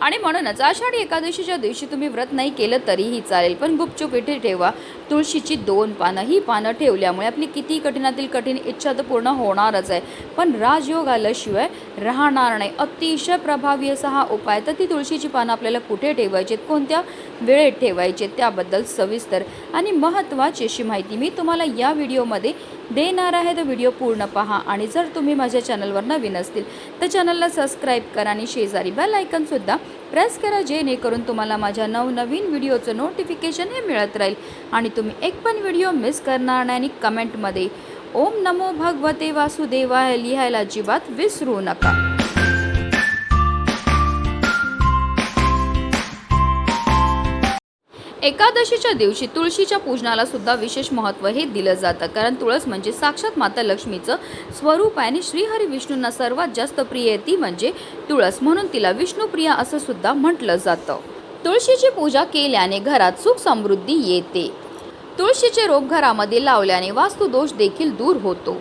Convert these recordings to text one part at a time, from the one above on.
आणि म्हणूनच आषाढी एकादशीच्या दिवशी तुम्ही व्रत नाही केलं तरीही चालेल पण गुपचूप इथे ठेवा. तुळशीची दोन पानं ही पानं ठेवल्यामुळे आपली किती कठीणातील कठीण इच्छा तर पूर्ण होणारच आहे. पण राजयोग आल्याशिवाय राहणार नाही. अतिशय प्रभावी असा हा उपाय. तर ती तुळशीची पानं आपल्याला कुठे ठेवायची कोणत्या वेळेत ठेवायचे त्याबद्दल सविस्तर आणि महत्त्वाची अशी माहिती मी तुम्हाला या व्हिडिओमध्ये देणार आहे. तर व्हिडिओ पूर्ण पहा आणि जर तुम्ही माझ्या चॅनलवर नवीन असतील तर चॅनलला सबस्क्राईब करा आणि शेजारी बेल आयकनसुद्धा प्रेस करा जेणेकरून तुम्हाला माझ्या नवनवीन व्हिडिओचं नोटिफिकेशन हे मिळत राहील. आणि तुम्ही एक पण व्हिडिओ मिस करणार नाही आणि कमेंटमध्ये ओम नमो भगवते वासुदेवाय लिहायला अजिबात विसरू नका. एकादशीच्या दिवशी तुळशीच्या पूजनाला सुद्धा विशेष महत्त्व हे दिलं जातं. कारण तुळस म्हणजे साक्षात माता लक्ष्मीचं स्वरूप आहे आणि श्रीहरी विष्णूंना सर्वात जास्त प्रिय आहे ती म्हणजे तुळस. म्हणून तिला विष्णुप्रिया असं सुद्धा म्हटलं जातं. तुळशीची पूजा केल्याने घरात सुख समृद्धी येते. तुळशीचे रोप घरामध्ये लावल्याने वास्तुदोष देखील दूर होतो.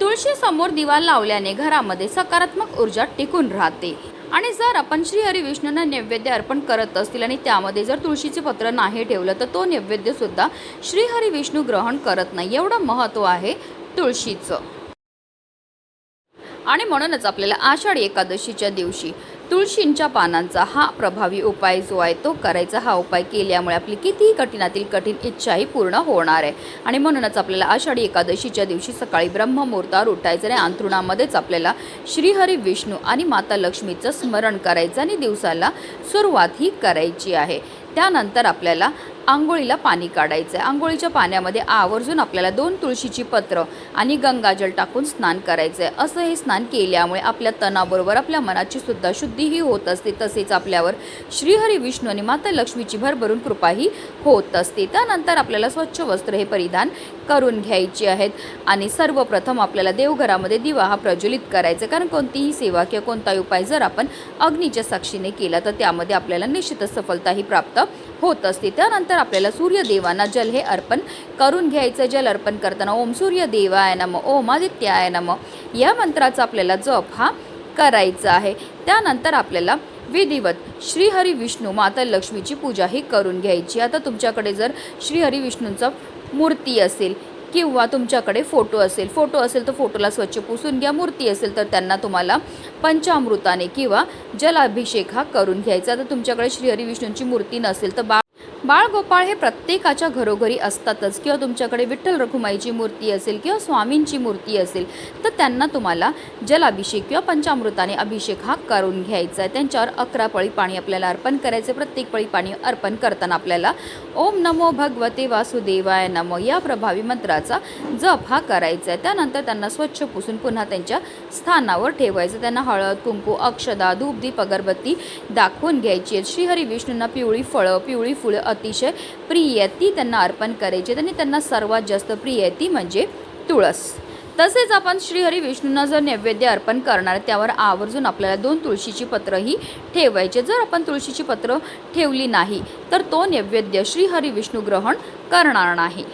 तुळशी समोर दिवा लावल्याने घरामध्ये सकारात्मक ऊर्जा टिकून राहते. आणि जर आपण श्री विष्णूंना नैवेद्य अर्पण करत असतील आणि त्यामध्ये जर तुळशीचे पत्र नाही ठेवलं तर तो नैवेद्यसुद्धा श्री विष्णू ग्रहण करत नाही. एवढं महत्त्व आहे तुळशीचं. आणि म्हणूनच आपल्याला आषाढी एकादशीच्या दिवशी तुळशींच्या पानांचा हा प्रभावी उपाय जो आहे तो करायचा हा उपाय केल्यामुळे आपली कितीही कठीणातील कठीण इच्छाही पूर्ण होणार आहे. आणि म्हणूनच आपल्याला आषाढी एकादशीच्या दिवशी सकाळी ब्रह्ममुहूर्तावर उठायचं आणि अंथरुणामध्येच आपल्याला श्रीहरी विष्णू आणि माता लक्ष्मीचं स्मरण करायचं आणि दिवसाला सुरुवात ही करायची आहे. त्यानंतर आपल्याला आंघोळीला पाणी काढायचं आहे आंघोळीच्या पाण्यामध्ये आवर्जून आपल्याला दोन तुळशीची पत्र आणि गंगाजल टाकून स्नान करायचं आहे असं हे स्नान केल्यामुळे आपल्या तणाबरोबर आपल्या मनाची सुद्धा शुद्धीही होत असते. तसेच आपल्यावर श्रीहरी विष्णू आणि माता लक्ष्मीची भरभरून कृपाही होत असते. त्यानंतर आपल्याला स्वच्छ वस्त्र हे परिधान करून घ्यायची आहेत आणि सर्वप्रथम आपल्याला देवघरामध्ये दिवा हा प्रज्वलित करायचा. कारण कोणतीही सेवा किंवा कोणताही उपाय जर आपण अग्नीच्या साक्षीने केला तर त्यामध्ये आपल्याला निश्चितच सफलताही प्राप्त होत असते. त्यानंतर आपल्याला सूर्यदेवांना जल हे अर्पण करून घ्यायचं. जल अर्पण करताना ओम सूर्यदेवाय नम ओम आदित्याय नम या मंत्राचा आपल्याला जप हा करायचा आहे. त्यानंतर आपल्याला विधिवत श्रीहरी विष्णू माता लक्ष्मीची पूजा ही करून घ्यायची. आता तुमच्याकडे जर श्रीहरी विष्णूंचा मूर्ती असेल किंवा तुमच्याकडे फोटो असेल फोटो असेल तर फोटोला स्वच्छ पुसून घ्या मूर्ती असेल तर त्यांना तुम्हाला पंचामृताने किंवा जलाभिषेक हा करून घ्यायचा. तर तुमच्याकडे श्रीहरी विष्णूंची मूर्ती नसेल तर बा बाळगोपाळ हे प्रत्येकाच्या घरोघरी असतातच. किंवा तुमच्याकडे विठ्ठल रखुमाईची मूर्ती असेल किंवा स्वामींची मूर्ती असेल तर त्यांना तुम्हाला जलाभिषेक किंवा पंचामृताने अभिषेक हा करून घ्यायचा आहे. त्यांच्यावर अकरा पळी पाणी आपल्याला अर्पण करायचं आहे. प्रत्येक पळी पाणी अर्पण करताना आपल्याला ओम नमो भगवते वासुदेवाय नमो या प्रभावी मंत्राचा जप हा करायचा आहे. त्यानंतर त्यांना स्वच्छ पुसून पुन्हा त्यांच्या स्थानावर ठेवायचं त्यांना हळद कुंकू अक्षदा धूप दीप अगरबत्ती दाखवून घ्यायची आहेत. श्रीहरी विष्णूंना पिवळी फळं पिवळी फुलं अतिशय प्रिय आहे ती त्यांना अर्पण करायची आणि त्यांना सर्वात जास्त प्रिय आहे ती म्हणजे तुळस. तसेच आपण श्रीहरी विष्णूंना जर नैवेद्य अर्पण करणार त्यावर आवर्जून आपल्याला दोन तुळशीची पत्रही ठेवायचे जर आपण तुळशीची पत्र ठेवली नाही तर तो नैवेद्य श्रीहरी विष्णू ग्रहण करणार नाही.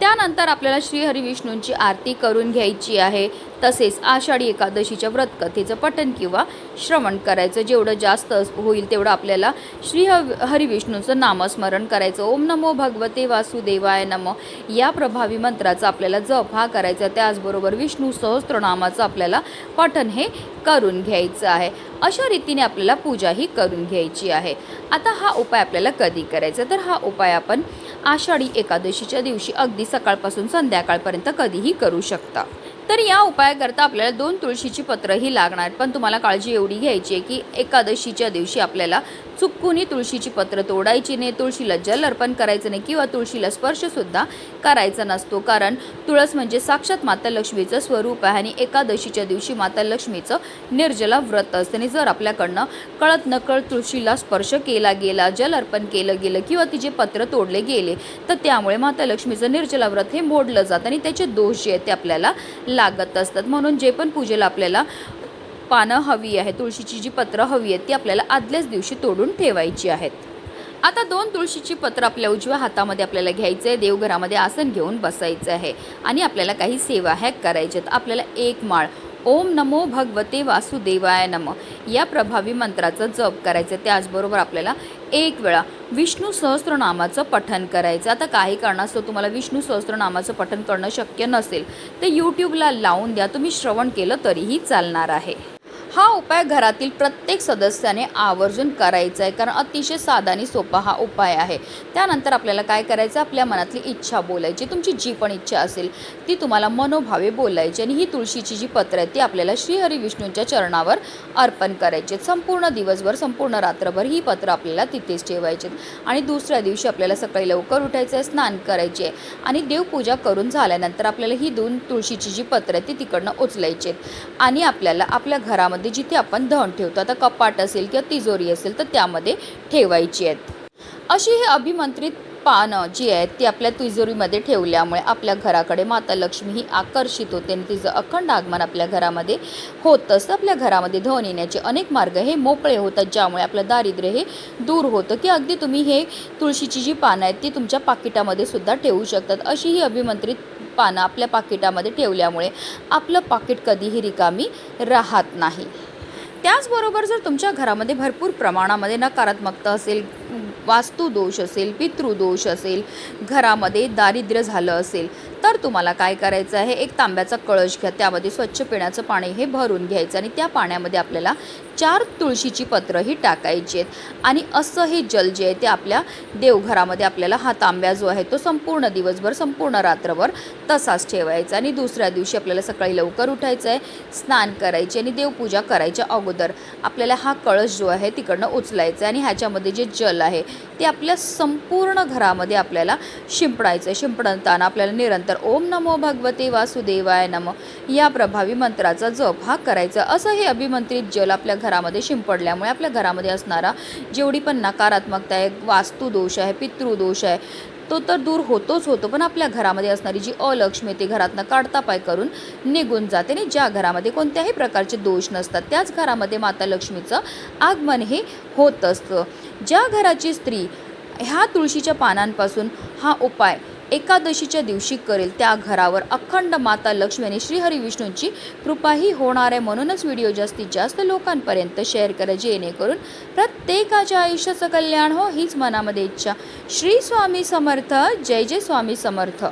त्यानंतर आपल्याला श्रीहरी विष्णूंची आरती करून घ्यायची आहे. तसेच आषाढी एकादशीच्या व्रतकथेचं पठन किंवा श्रवण करायचं. जेवढं जास्त होईल तेवढं आपल्याला श्री ह- नामस्मरण करायचं. ओम नमो भगवते वासुदेवाय नमो. या प्रभावी मंत्राचा आपल्याला जप हा करायचा. त्याचबरोबर विष्णू सहस्त्रनामाचं आपल्याला पठन हे करून घ्यायचं आहे. अशा रीतीने आपल्याला पूजा ही करून घ्यायची आहे. आता हा उपाय आपल्याला कधी करायचा? तर हा उपाय आपण आषाढी एकादशीच्या दिवशी अगदी सकाळपासून संध्याकाळपर्यंत कधीही करू शकता. तर या उपायाकरता आपल्याला दोन तुळशीची पत्रही लागणार. पण तुम्हाला काळजी एवढी घ्यायची आहे की एकादशीच्या दिवशी आपल्याला चुकूनही तुळशीची पत्र तोडायची नाही तुळशीला जल अर्पण करायचं नाही किंवा तुळशीला स्पर्शसुद्धा करायचा नसतो. कारण तुळस म्हणजे साक्षात माता लक्ष्मीचं स्वरूप आहे आणि एकादशीच्या दिवशी माता लक्ष्मीचं निर्जला व्रत असते. आणि जर आपल्याकडनं कळत नकळत तुळशीला स्पर्श केला गेला जल अर्पण केलं गेलं किंवा तिचे पत्र तोडले गेले तर त्यामुळे माता लक्ष्मीचं निर्जला व्रत हे मोडलं जातं आणि त्याचे दोष जे आहेत ते आपल्याला लागत असतात. म्हणून जे पण पूजेला आपल्याला पानं हवी आहे तुळशीची जी पत्रं हवी आहेत ती आपल्याला आदल्याच दिवशी तोडून ठेवायची आहेत. आता दोन तुळशीची पत्र आपल्या उजव्या हातामध्ये आपल्याला घ्यायचं आहे देवघरामध्ये आसन घेऊन बसायचं आहे. आणि आपल्याला काही सेवा हॅक करायच्यात आहेत. आपल्याला एक माळ ओम नमो भगवते वासुदेवाय नम या प्रभावी मंत्राचं जप करायचं आहे त्याचबरोबर आपल्याला एक वेळा विष्णू सहस्त्रनामाचं पठन करायचं आता काही कारणास्तव तुम्हाला विष्णू सहस्त्रनामाचं पठन करणं शक्य नसेल तर यूट्यूबला लावून द्या. तुम्ही श्रवण केलं तरीही चालणार आहे. हा उपाय घरातील प्रत्येक सदस्याने आवर्जून करायचा आहे कारण अतिशय साधा आणि सोपा हा उपाय आहे. त्यानंतर आपल्याला काय करायचं? आपल्या मनातली इच्छा बोलायची. तुमची जी पण इच्छा असेल ती तुम्हाला मनोभावे बोलायची आणि ही तुळशीची जी पत्र आहे ती आपल्याला श्रीहरी विष्णूंच्या चरणावर अर्पण करायची आहेत. संपूर्ण दिवसभर संपूर्ण रात्रभर ही पत्र आपल्याला तिथेच ठेवायची आहेत. आणि दुसऱ्या दिवशी आपल्याला सकाळी लवकर उठायचं आहे स्नान करायचे आहे. आणि देवपूजा करून झाल्यानंतर आपल्याला ही दोन तुळशीची जी पत्र आहे ती तिकडनं उचलायची आहेत. आणि आपल्याला आपल्या घरामध्ये जिथे आपण धन ठेवतो आता कपाट असेल किंवा तिजोरी असेल तर त्यामध्ये ठेवायची आहेत. अशी हे अभिमंत्रित पानं जी आहेत ती आपल्या तिजोरीमध्ये ठेवल्यामुळे आपल्या घराकडे माता लक्ष्मी ही आकर्षित होते आणि तिचं अखंड आगमन आपल्या घरामध्ये होत असतं. आपल्या घरामध्ये धन येण्याचे अनेक मार्ग हे मोकळे होतात ज्यामुळे आपलं दारिद्र्य हे दूर होतं. की अगदी तुम्ही हे तुळशीची जी पानं आहेत ती तुमच्या पाकिटामध्ये सुद्धा ठेवू शकतात. अशी ही अभिमंत्रित पानं आपल्या पाकिटामध्ये ठेवल्यामुळे आपलं पाकिट कधीही रिकामी राहत नाही. त्याचबरोबर जर तुमच्या घरामध्ये भरपूर प्रमाणामध्ये नकारात्मकता असेल वास्तुदोष असेल पितृदोष असेल घरामध्ये दारिद्र्य झालं असेल तर तुम्हाला काय करायचं आहे? एक तांब्याचा कळश घ्या त्यामध्ये स्वच्छ पिण्याचं पाणी हे भरून घ्यायचं आणि त्या पाण्यामध्ये आपल्याला चार तुळशीची पत्रंही टाकायची आहेत. आणि असं हे जल जे आहे ते आपल्या देवघरामध्ये आपल्याला हा तांब्या जो आहे तो संपूर्ण दिवसभर संपूर्ण रात्रभर तसाच ठेवायचा आणि दुसऱ्या दिवशी आपल्याला सकाळी लवकर उठायचं आहे स्नान करायचे आणि देवपूजा करायच्या अगोदर आपल्याला हा कळश जो आहे तिकडनं उचलायचा आहे आणि ह्याच्यामध्ये जे जल आहे ते आपल्या संपूर्ण घरामध्ये आपल्याला शिंपडायचं आहे. शिंपडताना आपल्याला निरंतर ओम नमो भगवते वासुदेवाय नम या प्रभावी मंत्राचा जप हा करायचा असं हे अभिमंत्रित जल आपल्या घरामध्ये शिंपडल्यामुळे आपल्या घरामध्ये असणारा जेवढी पण नकारात्मकता आहे वास्तुदोष आहे पितृदोष आहे तो तर दूर होतोच होतो. पण आपल्या घरामध्ये असणारी जी अलक्ष्मी ती घरातनं काढता पाय करून निघून जाते. आणि ज्या घरामध्ये कोणत्याही प्रकारचे दोष नसतात त्याच घरामध्ये माता लक्ष्मीचं आगमन हे होत असतं. ज्या घराची स्त्री ह्या तुळशीच्या पानांपासून हा उपाय एकादशीच्या दिवशी करेल त्या घरावर. अखंड माता लक्ष्मी आणि श्रीहरी विष्णूंची कृपाही होणार आहे म्हणूनच व्हिडिओ जास्तीत जास्त लोकांपर्यंत शेअर करा जेणेकरून प्रत्येकाच्या आयुष्याचं कल्याण हो हीच मनामध्ये इच्छा. श्री स्वामी समर्थ जय जय स्वामी समर्थ.